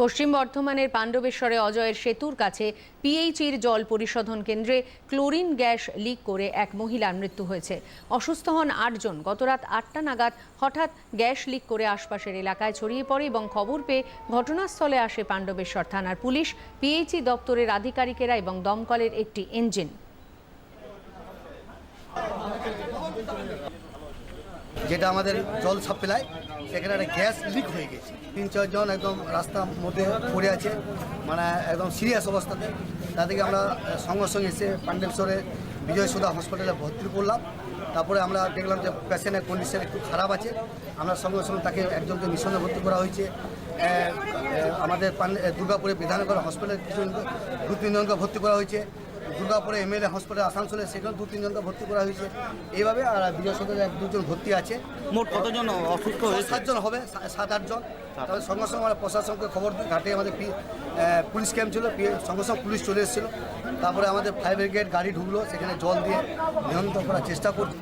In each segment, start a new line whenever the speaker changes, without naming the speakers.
পশ্চিম বর্ধমানের পাণ্ডবেশ্বরে অজয়ের সেতুর কাছে পিএইচির জল পরিশোধন কেন্দ্রে ক্লোরিন গ্যাস লিক করে এক মহিলার মৃত্যু হয়েছে। অসুস্থ হন আটজন গতরাত আটটা নাগাদ হঠাৎ গ্যাস লিক করে আশপাশের এলাকায় ছড়িয়ে পড়ে এবং খবর পেয়ে ঘটনাস্থলে আসে পাণ্ডবেশ্বর থানার পুলিশ। পিএইচি দপ্তরের আধিকারিকেরা এবং দমকলের একটি ইঞ্জিন
যেটা আমাদের জল সাপ্লাই, সেখানে একটা গ্যাস লিক হয়ে গেছে। তিন চারজন একদম রাস্তার মধ্যে পড়ে আছে মানে একদম সিরিয়াস অবস্থাতে। তাদেরকে আমরা সঙ্গে সঙ্গে এসে পাণ্ডবেশ্বরে বিজয় সুধা হসপিটালে ভর্তি করলাম। তারপরে আমরা দেখলাম যে পেশেন্টের কন্ডিশন একটু খারাপ আছে। আমরা সঙ্গে সঙ্গে তাকে একজনকে মিশনে ভর্তি করা হয়েছে। আমাদের দুর্গাপুরে বিধাননগর হসপিটালে কিছু দু তিনজনকে ভর্তি করা হয়েছে। দুর্গাপুরে এমএলএ হসপিটাল আসানসোলে সেখানে দু তিনজনকে ভর্তি করা হয়েছে। এইভাবে আর বিজয় সদরে এক দুজন ভর্তি আছে।
মোট কতজন অসুস্থ হয়েছে?
সাতজন হবে সাত আটজন। তাহলে সঙ্গে সঙ্গে আমরা প্রশাসনকে খবর দিই ঘাটে আমাদের পি- পুলিশ ক্যাম্প ছিল পি- সঙ্গে সঙ্গে পুলিশ চলে এসেছিল। তারপরে আমাদের ফায়ার ব্রিগেড গাড়ি ঢুকলো সেখানে জল দিয়ে নিয়ন্ত্রণ করার চেষ্টা করছি।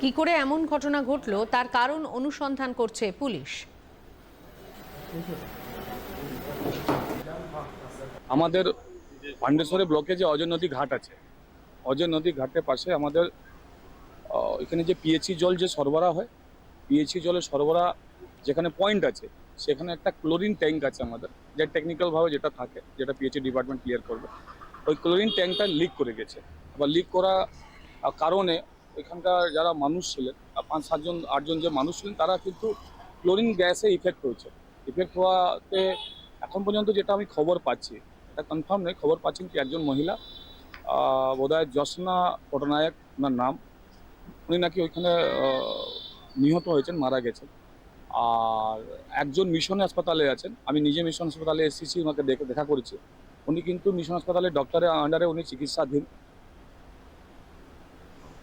কি করে এমন ঘটনা ঘটলো তার কারণ অনুসন্ধান করছে পুলিশ।
আমাদের পাণ্ডেশ্বরে ব্লকে যে অজয় নদী ঘাট আছে, অজয় নদী ঘাটের পাশে আমাদের এখানে যে পিএইচি জল যে সরবরাহ হয় পিএইচি জলের সরবরাহ যেখানে পয়েন্ট আছে, সেখানে একটা ক্লোরিন ট্যাঙ্ক আছে আমাদের, যে টেকনিক্যালভাবে যেটা থাকে, যেটা পিএইচি ডিপার্টমেন্ট ক্লিয়ার করবে। ওই ক্লোরিন ট্যাঙ্কটা লিক করে গেছে। আবার লিক করা কারণে এখানকার যারা মানুষ ছিলেন পাঁচ সাতজন আটজন যে মানুষ ছিলেন, তারা কিন্তু ক্লোরিন গ্যাসে ইফেক্ট হয়েছে। ইফেক্ট হওয়াতে এখন পর্যন্ত যেটা আমি খবর পাচ্ছি এটা কনফার্ম নেই, খবর পাচ্ছেন কি একজন মহিলা বোধহয় জসনা পটনায়ক ওনার নাম। উনি নাকি ওইখানে নিহত হয়েছেন, মারা গেছেন। আর একজন মিশন হাসপাতালে আছেন, আমি নিজে মিশন হাসপাতালে এসেছি, ওনাকে দেখা করেছি। উনি কিন্তু মিশন হাসপাতালে ডক্টরের আন্ডারে উনি চিকিৎসাধীন।